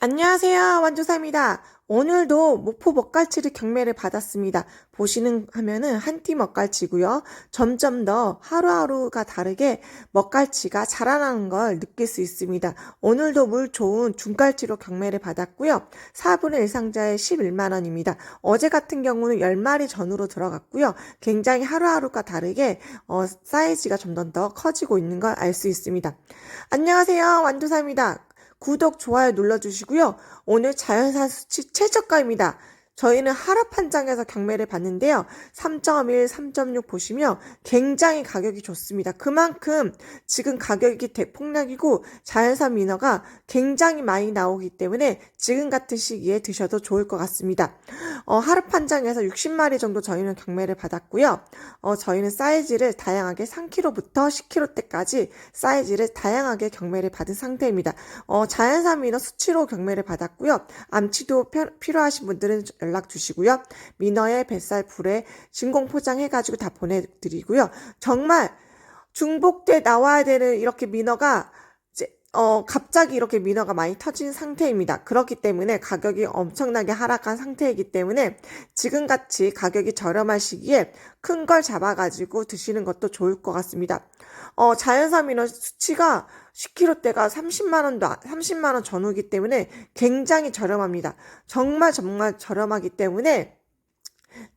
안녕하세요. 완주사입니다. 오늘도 목포 먹갈치를 경매를 받았습니다. 보시는 하면은 한 띠 먹갈치고요. 점점 더 하루하루가 다르게 먹갈치가 자라나는 걸 느낄 수 있습니다. 오늘도 물 좋은 중갈치로 경매를 받았고요. 4분의 1 상자에 11만 원입니다. 어제 같은 경우는 10마리 전후로 들어갔고요. 굉장히 하루하루가 다르게 어, 사이즈가 점점 더 커지고 있는 걸 알 수 있습니다. 안녕하세요. 완주사입니다. 구독, 좋아요 눌러주시고요. 오늘 자연산 수치 최저가입니다. 저희는 하락판장에서 경매를 받는데요. 3.1, 3.6 보시면 굉장히 가격이 좋습니다. 그만큼 지금 가격이 대폭락이고 자연산 민어가 굉장히 많이 나오기 때문에 지금 같은 시기에 드셔도 좋을 것 같습니다. 어, 하루판장에서 60마리 정도 저희는 경매를 받았고요. 어, 저희는 사이즈를 다양하게 3kg부터 10kg대까지 사이즈를 다양하게 경매를 받은 상태입니다. 어, 자연산 민어 수치로 경매를 받았고요. 암치도 펴- 필요하신 분들은 연락 주시고요. 민어의 뱃살 불에 진공 포장해가지고 다 보내드리고요. 정말 중복돼 나와야 되는 이렇게 민어가 어 갑자기 이렇게 민어가 많이 터진 상태입니다. 그렇기 때문에 가격이 엄청나게 하락한 상태이기 때문에 지금같이 가격이 저렴할 시기에 큰 걸 잡아가지고 드시는 것도 좋을 것 같습니다. 어 자연산 민어 수치가 10kg대가 30만 원도 30만 원 전후기 때문에 굉장히 저렴합니다. 정말 정말 저렴하기 때문에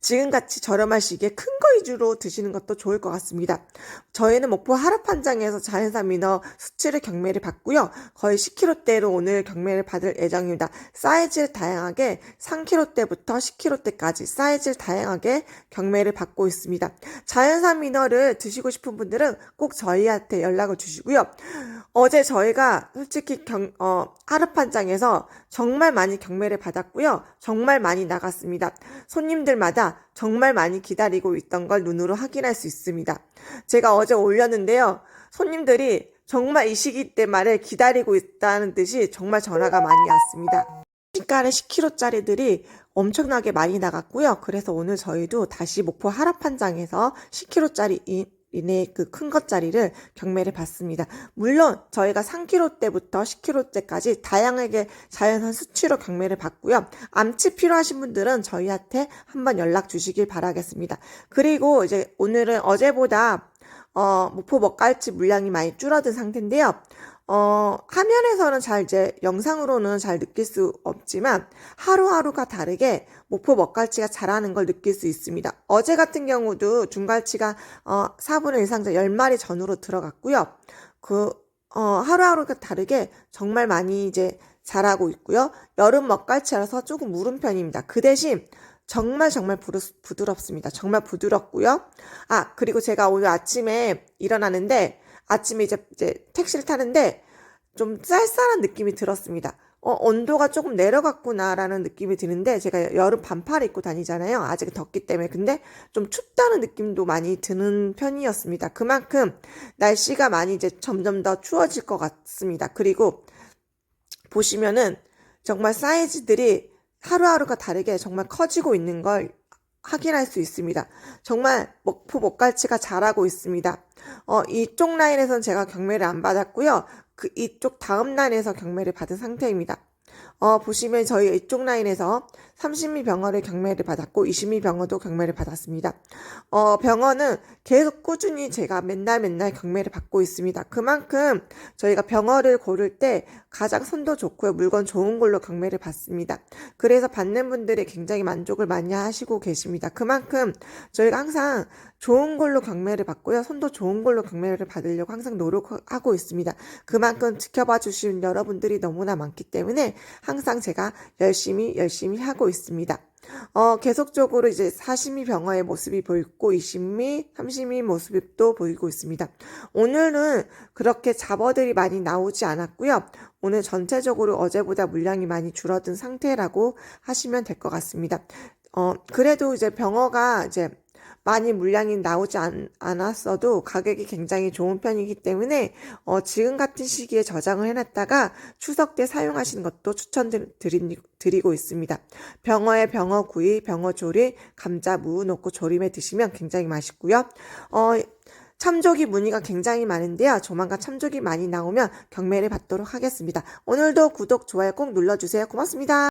지금같이 저렴할 시기에 큰 거 위주로 드시는 것도 좋을 것 같습니다. 저희는 목포 하루판장에서 자연산 민어 수치를 경매를 받고요. 거의 10kg대로 오늘 경매를 받을 예정입니다. 사이즈를 다양하게 3kg대부터 10kg대까지 사이즈를 다양하게 경매를 받고 있습니다. 자연산 민어를 드시고 싶은 분들은 꼭 저희한테 연락을 주시고요. 어제 저희가 솔직히 경, 어, 하루판장에서 정말 많이 경매를 받았고요. 정말 많이 나갔습니다. 손님들마다 정말 많이 기다리고 있던 걸 눈으로 확인할 수 있습니다. 제가 어제 올렸는데요. 손님들이 정말 이 시기 때 말에 기다리고 있다는 듯이 정말 전화가 많이 왔습니다. 시가를 10kg짜리들이 엄청나게 많이 나갔고요. 그래서 오늘 저희도 다시 목포 하락판장에서 10kg짜리 이내 그 큰 것짜리를 경매를 받습니다. 물론 저희가 3kg대부터 10kg대까지 다양하게 자연산 수치로 경매를 받고요. 암치 필요하신 분들은 저희한테 한번 연락 주시길 바라겠습니다. 그리고 이제 오늘은 어제보다 어, 목포 먹갈치 물량이 많이 줄어든 상태인데요. 어, 화면에서는 잘 이제 영상으로는 잘 느낄 수 없지만 하루하루가 다르게 목포 먹갈치가 자라는 걸 느낄 수 있습니다. 어제 같은 경우도 중갈치가 어, 4분의 1 상자 10마리 전후로 들어갔고요. 그 어, 하루하루가 다르게 정말 많이 이제 자라고 있고요. 여름 먹갈치라서 조금 무른 편입니다. 그 대신 정말 정말 부드럽습니다. 정말 부드럽고요. 아, 그리고 제가 오늘 아침에 일어나는데 아침에 이제, 이제 택시를 타는데 좀 쌀쌀한 느낌이 들었습니다. 어, 온도가 조금 내려갔구나라는 느낌이 드는데 제가 여름 반팔 입고 다니잖아요. 아직 덥기 때문에. 근데 좀 춥다는 느낌도 많이 드는 편이었습니다. 그만큼 날씨가 많이 이제 점점 더 추워질 것 같습니다. 그리고 보시면은 정말 사이즈들이 하루하루가 다르게 정말 커지고 있는 걸 확인할 수 있습니다. 정말 목포 목갈치가 잘하고 있습니다. 어, 이쪽 라인에서는 제가 경매를 안 받았고요. 그 이쪽 다음 라인에서 경매를 받은 상태입니다. 어, 보시면 저희 이쪽 라인에서 30미 병어를 경매를 받았고 20미 병어도 경매를 받았습니다. 어, 병어는 계속 꾸준히 제가 맨날 맨날 경매를 받고 있습니다. 그만큼 저희가 병어를 고를 때 가장 선도 좋고요. 물건 좋은 걸로 경매를 받습니다. 그래서 받는 분들이 굉장히 만족을 많이 하시고 계십니다. 그만큼 저희가 항상 좋은 걸로 경매를 받고요. 선도 좋은 걸로 경매를 받으려고 항상 노력하고 있습니다. 그만큼 지켜봐 주신 여러분들이 너무나 많기 때문에 항상 제가 열심히 열심히 하고 있습니다. 어, 계속적으로 이제 40미 병어의 모습이 보이고 20미, 30미 모습이 또 보이고 있습니다. 오늘은 그렇게 잡어들이 많이 나오지 않았고요. 오늘 전체적으로 어제보다 물량이 많이 줄어든 상태라고 하시면 될 것 같습니다. 어, 그래도 이제 병어가 이제 많이 물량이 나오지 않, 않았어도 가격이 굉장히 좋은 편이기 때문에 어, 지금 같은 시기에 저장을 해놨다가 추석 때 사용하시는 것도 추천드리고 있습니다. 병어에 병어구이, 병어조림, 감자, 무 넣고 조림해 드시면 굉장히 맛있고요. 어, 참조기 문의가 굉장히 많은데요. 조만간 참조기 많이 나오면 경매를 받도록 하겠습니다. 오늘도 구독, 좋아요 꼭 눌러주세요. 고맙습니다.